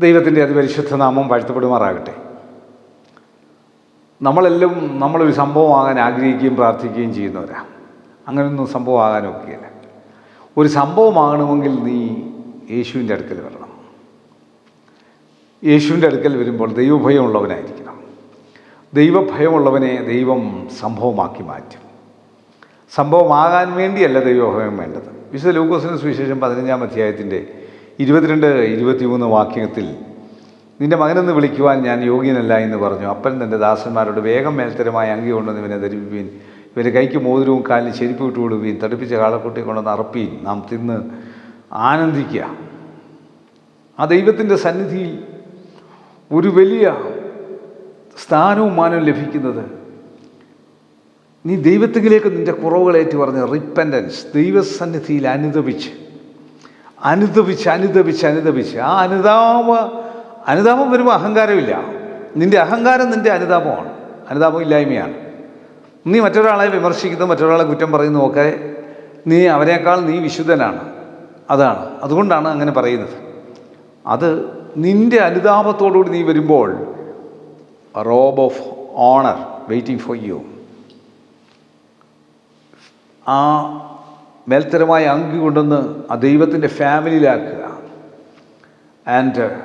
ദൈവത്തിന്റെ അതിപരിശുദ്ധ നാമം വാഴ്ത്തപ്പെടുമാറാകട്ടെ. നമ്മളെല്ലാം നമ്മളൊരു സംഭവമാകാൻ ആഗ്രഹിക്കുകയും പ്രാർത്ഥിക്കുകയും ചെയ്യുന്നവരാണ് അങ്ങനെയൊന്നും സംഭവമാകാനൊക്കെയില്ല ഒരു സംഭവമാകണമെങ്കിൽ നീ യേശുവിന്റെ അടുക്കൽ വരണം. യേശുവിന്റെ അടുക്കൽ വരുമ്പോൾ ദൈവഭയമുള്ളവനായിരിക്കണം. ദൈവഭയമുള്ളവനെ ദൈവം സംഭവമാക്കി മാറ്റും. സംഭവമാകാൻ വേണ്ടിയല്ല ദൈവഭയം വേണ്ടത്. വിശുദ്ധ ലൂക്കോസിന് സുവിശേഷം പതിനഞ്ചാം അധ്യായത്തിന്റെ ഇരുപത്തിരണ്ട് ഇരുപത്തിമൂന്ന് വാക്യത്തിൽ നിന്റെ മകനെന്ന് വിളിക്കുവാൻ ഞാൻ യോഗ്യനല്ല എന്ന് പറഞ്ഞു. അപ്പൻ തന്റെ ദാസന്മാരോട് വേഗം മേൽത്തരമായ അങ്കി കൊണ്ടുവന്ന് ഇവനെ ധരിപ്പിപ്പീൻ. ഇവന്റെ കൈക്ക് മോതിരവും കാലിന് ചെരുപ്പ് വിട്ടു തടിപ്പിച്ച കാളക്കുട്ടി കൊണ്ടുവന്ന് അറപ്പീൻ. നാം തിന്ന് ആനന്ദിക്കുക ആ ദൈവത്തിന്റെ സന്നിധിയിൽ ഒരു വലിയ സ്ഥാനവും മാനവും ലഭിക്കുന്നത് നീ ദൈവത്തിലേക്ക് നിന്റെ കുറവുകളേറ്റ് പറഞ്ഞ് റിപ്പൻഡൻസ് ദൈവസന്നിധിയിൽ അനുദപിച്ച് അനുദപിച്ച് അനുദപിച്ച് അനുദപിച്ച്. ആ അനുതാപ അനുതാപം വരുമ്പോൾ അഹങ്കാരമില്ല. നിന്റെ അഹങ്കാരം നിന്റെ അനുതാപമാണ് അനുതാപം ഇല്ലായ്മയാണ്. നീ മറ്റൊരാളെ വിമർശിക്കുന്നു മറ്റൊരാളെ കുറ്റം പറയുന്നു ഒക്കെ നീ അവനേക്കാൾ നീ വിശുദ്ധനാണ്. അതാണ്. അതുകൊണ്ടാണ് അങ്ങനെ പറയുന്നത്. അത് നിന്റെ അനുതാപത്തോടുകൂടി നീ വരുമ്പോൾ robe of honour waiting for you ആ മേൽത്തരമായ അങ്കി കൊണ്ടുവന്ന് ആ ദൈവത്തിന്റെ ഫാമിലിയിലാക്കുക. And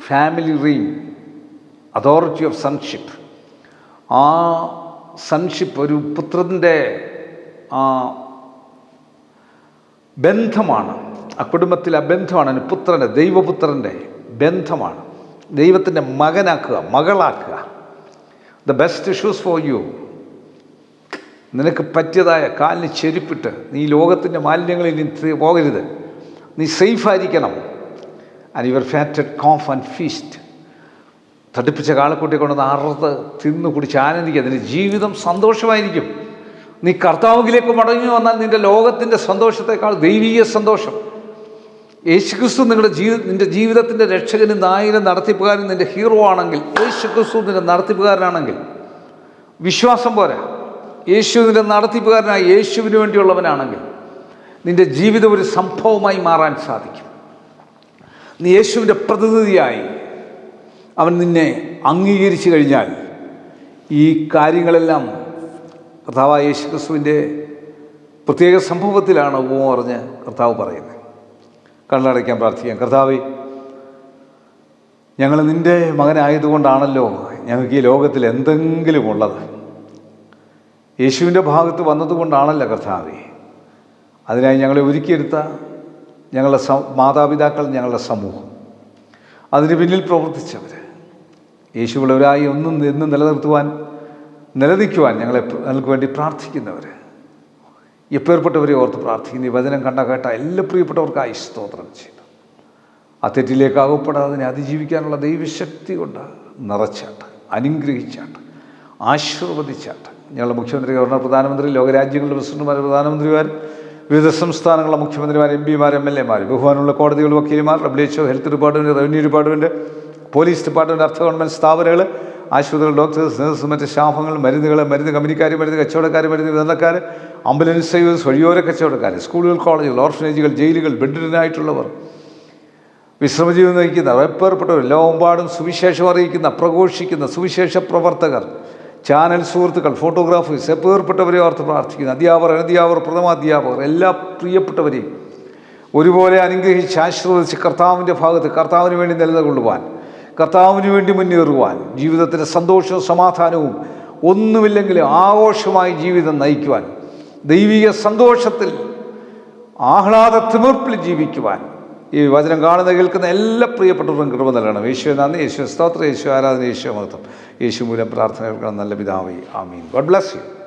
family realm authority of sonship ആ സൺഷിപ്പ് ഒരു പുത്രന്റെ ആ ബന്ധമാണ്. ആ കുടുംബത്തിൽ ആ ബന്ധമാണ്. പുത്രന്റെ ദൈവപുത്രന്റെ ബന്ധമാണ്. ദൈവത്തിന്റെ മകനാക്കുക മകളാക്കുക. The best shoes for you നിനക്ക് പറ്റിയതായ കാലിന് ചെരുപ്പിട്ട് നീ ലോകത്തിന്റെ മാലിന്യങ്ങളിൽ നീ പോകരുത്. നീ സേഫായിരിക്കണം and your fatted calf and feast തടിപ്പിച്ച കാളക്കുട്ടിയെ കൊണ്ടുവന്ന് അറുത്ത് തിന്ന് കുടിച്ച് ആനന്ദിക്കുക. നിന്റെ ജീവിതം സന്തോഷമായിരിക്കും. നീ കർത്താവിലേക്ക് മടങ്ങി വന്നാൽ നിന്റെ ലോകത്തിന്റെ സന്തോഷത്തെക്കാൾ ദൈവീയ സന്തോഷം. യേശുക്രിസ്തു നിങ്ങളുടെ ജീവി നിന്റെ ജീവിതത്തിന്റെ രക്ഷകനും നായകനും നടത്തിപ്പുകാരനും നിന്റെ ഹീറോ ആണെങ്കിൽ യേശുക്രിസ്തു നിന്റെ നടത്തിപ്പുകാരനാണെങ്കിൽ വിശ്വാസം പോരാ. യേശു നടത്തിപ്പുകാരനായി നടത്തിപ്പുകാരനായ യേശുവിന് വേണ്ടിയുള്ളവനാണെങ്കിൽ നിന്റെ ജീവിതം ഒരു സംഭവമായി മാറാൻ സാധിക്കും. നീ യേശുവിന്റെ പ്രതിനിധിയായി അവൻ നിന്നെ അംഗീകരിച്ചു കഴിഞ്ഞാൽ ഈ കാര്യങ്ങളെല്ലാം കർത്താവ് യേശു ക്രിസ്തുവിന്റെ പ്രത്യേക സംഭവത്തിലാണ് ഉപമ പറഞ്ഞ് കർത്താവ് പറയുന്നത്. കണ്ണടയ്ക്കാൻ പ്രാർത്ഥിക്കാം. കർത്താവ് ഞങ്ങൾ നിന്റെ മകനായതുകൊണ്ടാണല്ലോ ഞങ്ങൾക്ക് ഈ ലോകത്തിൽ എന്തെങ്കിലും ഉള്ളത് യേശുവിന്റെ ഭാഗത്ത് വന്നതുകൊണ്ടാണല്ലോ കർത്താവെ. അതിനായി ഞങ്ങളെ ഒരുക്കിയെടുത്ത ഞങ്ങളുടെ മാതാപിതാക്കൾ ഞങ്ങളുടെ സമൂഹം. അതിന് പിന്നിൽ പ്രവർത്തിച്ചവർ. യേശുവിളവരായി ഒന്നും എന്നും നിലനിർത്തുവാൻ നിലനിൽക്കുവാൻ ഞങ്ങളെ ഞങ്ങൾക്ക് വേണ്ടി പ്രാർത്ഥിക്കുന്നവർ. എപ്പേർപ്പെട്ടവരെ ഓർത്ത് പ്രാർത്ഥിക്കുന്ന. ഈ വചനം കണ്ട കേട്ട എല്ലാ പ്രിയപ്പെട്ടവർക്കായി സ്തോത്രം ചെയ്തു. ആ തെറ്റിലേക്ക് അകപ്പെടാതെ അതിനെ അതിജീവിക്കാനുള്ള ദൈവശക്തി കൊണ്ട് നിറച്ചാട്ട് അനുഗ്രഹിച്ചാട്ട് ആശീർവദിച്ചാട്ട് ഞങ്ങളുടെ മുഖ്യമന്ത്രി ഗവർണർ പ്രധാനമന്ത്രി ലോകരാജ്യങ്ങളുടെ പ്രസിഡന്റുമാർ പ്രധാനമന്ത്രിമാർ വിവിധ സംസ്ഥാനങ്ങളുടെ മുഖ്യമന്ത്രിമാർ എം പിമാർ എം എൽ എമാർ ബഹുമാനുള്ള കോടതികൾ വക്കീലുമാർ W HO health department revenue department police department അർത്ഥ ഗവൺമെന്റ് സ്ഥാപനങ്ങൾ ആശുപത്രികൾ ഡോക്ടേഴ്സ് നേഴ്സ് മറ്റ് സ്റ്റാഫുകൾ മരുന്നുകൾ മരുന്ന് കമ്പനിക്കാർ മരുന്ന് കച്ചവടക്കാർ മരുന്ന് വിതരണക്കാർ ആംബുലൻസ് സർവീസ് വഴിയോര കച്ചവടക്കാർ സ്കൂളുകൾ കോളേജുകൾ ഓർഫനേജുകൾ ജയിലുകൾ ബെഡിനായിട്ടുള്ളവർ വിശ്രമജീവൻ നയിക്കുന്ന വെപ്പേർപ്പെട്ടവർ ലോകമ്പാടും സുവിശേഷം അറിയിക്കുന്ന പ്രഘോഷിക്കുന്ന സുവിശേഷ പ്രവർത്തകർ. ചാനൽ സുഹൃത്തുക്കൾ ഫോട്ടോഗ്രാഫേഴ്സ് എപ്പേർപ്പെട്ടവരെ ഓർത്ത് പ്രാർത്ഥിക്കുന്നു. അധ്യാപകർ അനധ്യാപകർ പ്രഥമാധ്യാപകർ എല്ലാ പ്രിയപ്പെട്ടവരെയും ഒരുപോലെ അനുഗ്രഹിച്ച് ആശീർവദിച്ച് കർത്താവിന്റെ ഭാഗത്ത് കർത്താവിന് വേണ്ടി നിലനിൽക്കൊള്ളുവാൻ കർത്താവിന് വേണ്ടി മുന്നേറുവാൻ ജീവിതത്തിന്റെ സന്തോഷവും സമാധാനവും ഒന്നുമില്ലെങ്കിലും ആഘോഷമായി ജീവിതം നയിക്കുവാൻ ദൈവിക സന്തോഷത്തിൽ ആഹ്ലാദ തിമിർപ്പിൽ ജീവിക്കുവാൻ ഈ വചനം കാണുന്ന കേൾക്കുന്ന എല്ലാ പ്രിയപ്പെട്ടവർക്കും കൃപ നൽകണം. യേശു നന്ദി. യേശു സ്തോത്ര. യേശു ആരാധന യേശു മഹത്വം. യേശു മൂലം പ്രാർത്ഥന കേൾക്കണം. നല്ല പിതാവി. ആമീൻ. God bless you.